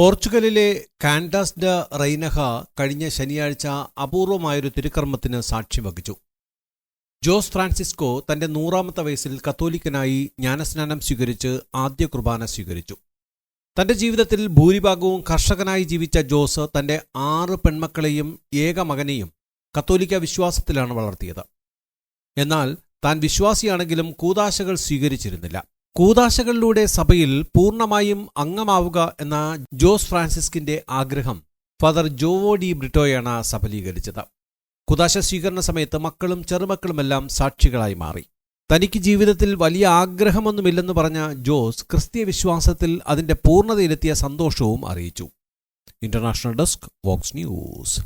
പോർച്ചുഗലിലെ കാൻഡാസ് ഡ റൈനഹ കഴിഞ്ഞ ശനിയാഴ്ച അപൂർവമായൊരു തിരുക്കർമ്മത്തിന് സാക്ഷ്യം വഹിച്ചു. ജോസ് ഫ്രാൻസിസ്കോ തന്റെ നൂറാമത്തെ വയസ്സിൽ കത്തോലിക്കനായി ജ്ഞാനസ്നാനം സ്വീകരിച്ച് ആദ്യ കുർബാന സ്വീകരിച്ചു. തന്റെ ജീവിതത്തിൽ ഭൂരിഭാഗവും കർഷകനായി ജീവിച്ച ജോസ് തന്റെ ആറ് പെൺമക്കളെയും ഏക മകനെയും കത്തോലിക്ക വിശ്വാസത്തിലാണ് വളർത്തിയത്. എന്നാൽ താൻ വിശ്വാസിയാണെങ്കിലും കൂതാശകൾ സ്വീകരിച്ചിരുന്നില്ല. കൂതാശകളിലൂടെ സഭയിൽ പൂർണമായും അംഗമാവുക എന്ന ജോസ് ഫ്രാൻസിസ്കിന്റെ ആഗ്രഹം ഫാദർ ജോവോ ഡി ബ്രിട്ടോയാണ് സഫലീകരിച്ചത്. കുതാശ സ്വീകരണ സമയത്ത് മക്കളും ചെറുമക്കളുമെല്ലാം സാക്ഷികളായി മാറി. തനിക്ക് ജീവിതത്തിൽ വലിയ ആഗ്രഹമൊന്നുമില്ലെന്ന് പറഞ്ഞ ജോസ് ക്രിസ്തീയ വിശ്വാസത്തിൽ അതിന്റെ പൂർണതയിലെത്തിയ സന്തോഷവും അറിയിച്ചു. International desk Vox news.